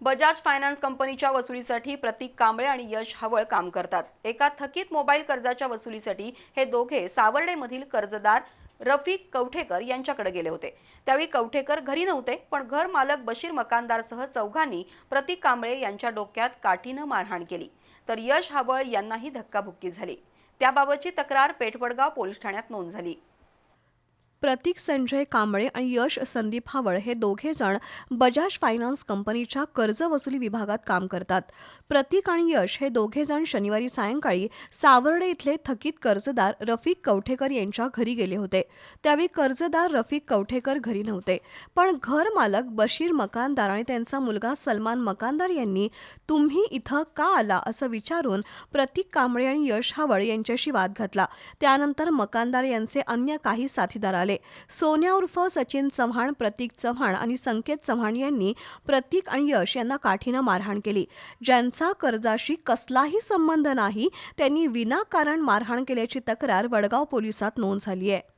Bajaj finance कंपनीच्या वसुलीसाठी प्रतीक कांबळे आणि यश हवळ काम करतात. एका थकीत मोबाईल कर्जाच्या वसुलीसाठी हे दोघे सावर्डेमधील कर्जदार रफिक कवठेकर यांच्याकडे गेले होते. त्यावेळी कवठेकर घरी नव्हते पण घर मालक बशीर मकानदारसह चौघांनी प्रतीक कांबळे यांच्या डोक्यात काठीनं मारहाण केली. तर यश हावळ यांनाही धक्काबुक्की झाली. त्याबाबतची तक्रार पेठवडगाव पोलीस ठाण्यात नोंद झाली. प्रतीक संजय कांबळे आणि यश संदीप हावळ हे दोघे जण बजाज फायनान्स कंपनीच्या कर्ज वसुली विभागात काम करतात. प्रतीक आणि यश हे दोघे जण शनिवारी सायंकाळी सावर्डे इथले थकीत कर्जदार रफिक कवठेकर यांच्या घरी गेले होते. त्यावेळी कर्जदार रफिक कवठेकर घरी नव्हते. पण घर मालक बशीर मकानदार आणि त्यांचा मुलगा सलमान मकानदार यांनी तुम्ही इथं का आला? असं विचारून प्रतीक कांबळे आणि यश हावळ यांच्याशी वाद घातला. त्यानंतर मकानदार यांचे अन्य काही साथीदार आले सोन्या उर्फ सचिन चव्हाण प्रतीक चव्हाण आणि संकेत चव्हाण यांनी प्रतीक आणि यश यांना काठीनं मारहाण केली. ज्यांचा कर्जाशी कसलाही संबंध नाही त्यांनी विनाकारण मारहाण केल्याची तक्रार वडगाव पोलिसात नोंद झाली आहे.